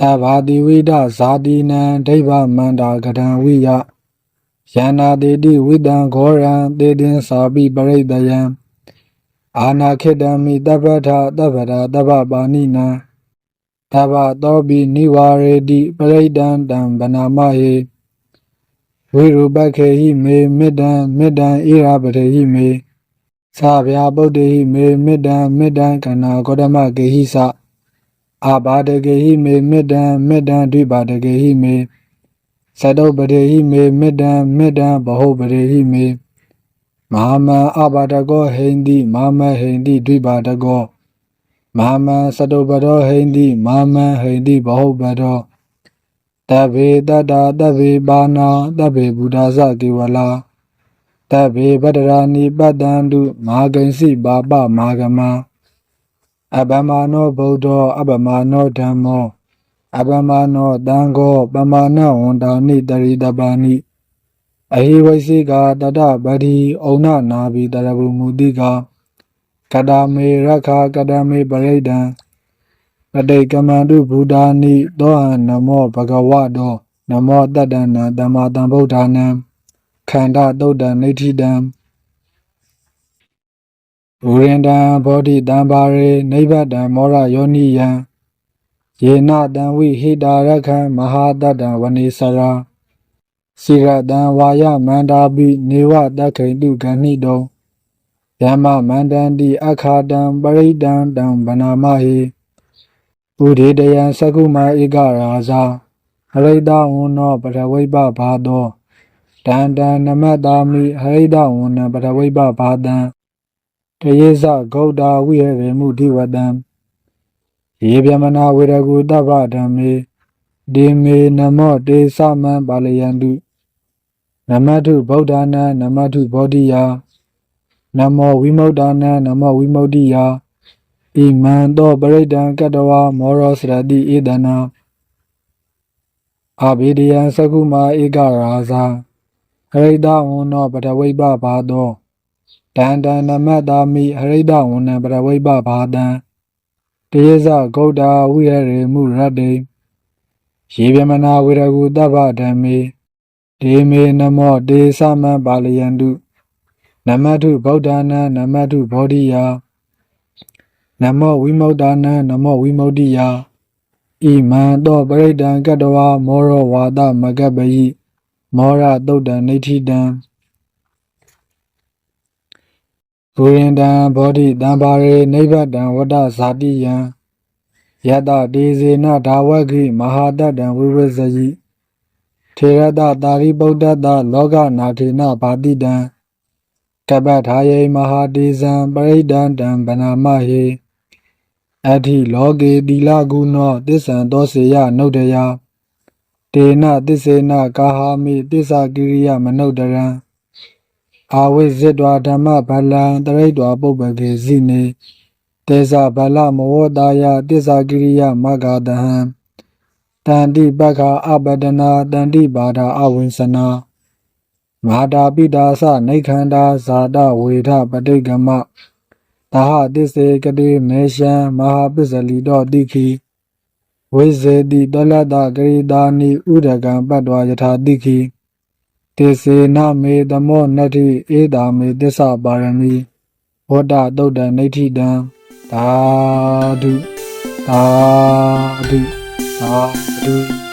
တဘာတိဝိဒဇာတိနံဒိဗ္ဗမန္တာကဒံဝိယယန္နာတေတိဝိတံဂောရံတေတင်စာပိပရိတယံအာနာခိတံမိတပ္ပထတပ္ပရာတပ္ပပါဏိနံတဗ္ဗသောပိနိဝရေတိပရိဒံတံဗနာမဟေဝိရူပခေဟိမေမေတ္တံမေတ္တံဣရာပတေဟိမေသာဗျာပုတ္တေဟိမေမေတ္တံမေတ္တံကဏဂောတမကေဟိသ အာဘာတကေဟိမေမေတ္တံမေတ္တံဒိပါတကေဟိမေသတုပတေဟိမေမေတ္တံမေတ္တံဘဟုပတေဟိမေမဟာမံအာဘာတကောဟိန္တိမဟာမဟိန္တိဒိပါတကောမဟာမံသတုပတောဟိန္တိမဟာမံဟိန္တိဘဟုပတောတဗ္ဗေတတ္တာတဗ္ဗေပါဏာတဗ္ဗေဘုဒ္ဓဇကေဝလာတဗ္ဗေပတ္တရာနိပတ္တံတုမဟာဂိဉ္စီပါပမဟာဂမံ အပမနောဗုဒ္ဓောအပမနောဓမ္မောအပမနောတံဃောပမာဏဝန္တာနိတရိတပါဏိအဟိဝိစိကာတတပတိဩနနာဘိတရဗုမူတိကာကတမေရခာကတမေပရိဒံတတိကမန္တုဘုဒ္ဓာနိသောဟံနမောဘဂဝတောနမောတတ္တနာတမ္မာတံဗုဒ္ဓာနံခန္ဓာတုတ်တံနိဋ္ဌိတံ ဝိရင်တံဘောဓိတံပါရေနိဗ္ဗတံမောရယောနိယံယေနတံဝိဟိတာရခံမဟာတတ္တံဝနေစရာစိရတံဝါယမန္တာပိနေဝတက္ခိတုဂဏိတောယမမန္တန္တိအခါတံပရိဒံတံဗနာမဟိဥဒေတယံသကုမာဧကရာဇာဟရိတဝန္နောပထဝိပဘာသောတန္တံနမတ္တာမိဟရိတဝန္နပထဝိပဘာတံ တယေဇဂௌတာဝိဟရေမှုဒီဝတံယေဗျမနာဝေရကုတဗ္ဗဓမ္မေဒေမေနမောတေသမံပါလယန္တုနမတုဗုဒ္ဓနာနမတုဘောဓိယာနမောဝိမု ക്ത နာနမောဝိမု ക്തി ယာဣမံသောပရိဒံကတဝါမောရောစရတိဧတနာအာဘေဒယံသကုမာဧကရာဇာဟရိတဝန္နောပထဝိပဘာသော တန္တနမတ္တာမိဟရိတဝနံပရဝိပဘာတံတယေဇဂௌတာဝိရရေမှုရတ္တေယေဗျမနာဝေရကုတဗ္ဗဓမ္မေဒေမေနမောတေသမံပါလယန္တုနမတုဗုဒ္ဓနာနမတုဘောဓိယာနမောဝိမု ക്ത နာနမောဝိမု ക്തി ယာဣမံသောပရိဒံကတဝါမောရောဝါဒမကပ္ပယိမောရတုတ်တံနေဋ္ဌိတံ ဘူရင်တံဘောဓိတံပါရေနိဗ္ဗတံဝတ္တဇာတိယံယတဒေဇေနဒါဝခိမဟာတတံဝိဝဇယိထေရတတာရိပုတ္တတလောကနာထေနဘာတိတံကပ္ပထာယေမဟာဒေဇံပရိဒံတံဗနာမဟေအဋ္ဌိလောကေတိလကုနောသစ္ဆံသောစေယနုဒယတေနသစ္စေနကာဟာမိသစ္စာကိရိယမနုဒရံ အာဝိဇ္ဇတဝဓမ္မဗလံတရိတဝပုပ္ပကေဇိနေတေဇဗလမဝတာယတစ္ဆာကိရိယမဂ္ဂတဟံတန္တိပက္ခအပဒနာတန္တိပါဒအဝိ ns နာမာတာပိတာသနေခန္ဓာဇာတဝေထပဋိကမသဟတစ္စေကတိမေရှံမဟာပစ္စလိတောတိခိဝိဇေတိတလတ္တဂရိတာနိဥဒကံပတ္တဝယထာတိခိ တေစေနမေသမောနတ္ထိဧတာမေသစ္စာပါရမီဝတ္တတုတ်တံနေဋ္ဌိတံသာဓုသာဓုသာဓု